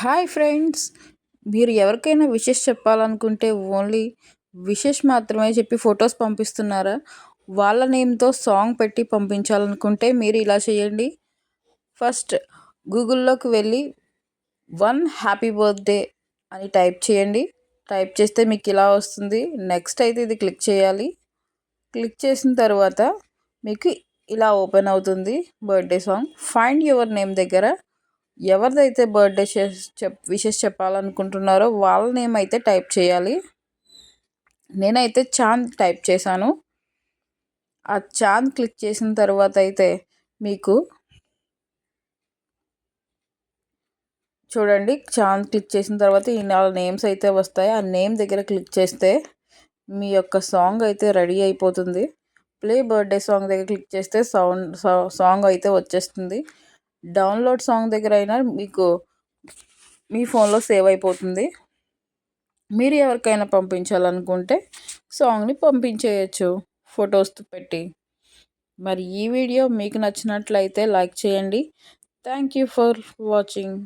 Hi friends. మీరు ఎవరికైనా wishes చెప్పాలనుకుంటే ఓన్లీ విషెస్ మాత్రమే చెప్పి ఫొటోస్ పంపిస్తున్నారా? వాళ్ళ నేమ్తో సాంగ్ పెట్టి పంపించాలనుకుంటే మీరు ఇలా చేయండి. ఫస్ట్ గూగుల్లోకి వెళ్ళి వన్ హ్యాపీ బర్త్డే అని టైప్ చేయండి. టైప్ చేస్తే మీకు ఇలా వస్తుంది. నెక్స్ట్ అయితే ఇది క్లిక్ చేయాలి. క్లిక్ చేసిన తర్వాత మీకు ఇలా ఓపెన్ అవుతుంది birthday song. Find your name దగ్గర ఎవరిదైతే బర్త్డే చెప్ విషెస్ చెప్పాలనుకుంటున్నారో వాళ్ళ నేమ్ అయితే టైప్ చేయాలి. నేనైతే చాంద్ టైప్ చేశాను. ఆ చాంద్ క్లిక్ చేసిన తర్వాత అయితే మీకు చూడండి చాంద్ క్లిక్ చేసిన తర్వాత ఈ నాలుగు నేమ్స్ అయితే వస్తాయి. ఆ నేమ్ దగ్గర క్లిక్ చేస్తే మీ యొక్క సాంగ్ అయితే రెడీ అయిపోతుంది. ప్లే బర్త్డే సాంగ్ దగ్గర క్లిక్ చేస్తే సౌండ్ సాంగ్ అయితే వచ్చేస్తుంది. డౌన్లోడ్ సాంగ్ దగ్గర అయినా మీకు మీ ఫోన్లో సేవ్ అయిపోతుంది. మీరు ఎవరికైనా పంపించాలనుకుంటే సాంగ్ని పంపించేయచ్చు ఫొటోస్ పెట్టి. మరి ఈ వీడియో మీకు నచ్చినట్లయితే లైక్ చేయండి. Thank you for watching.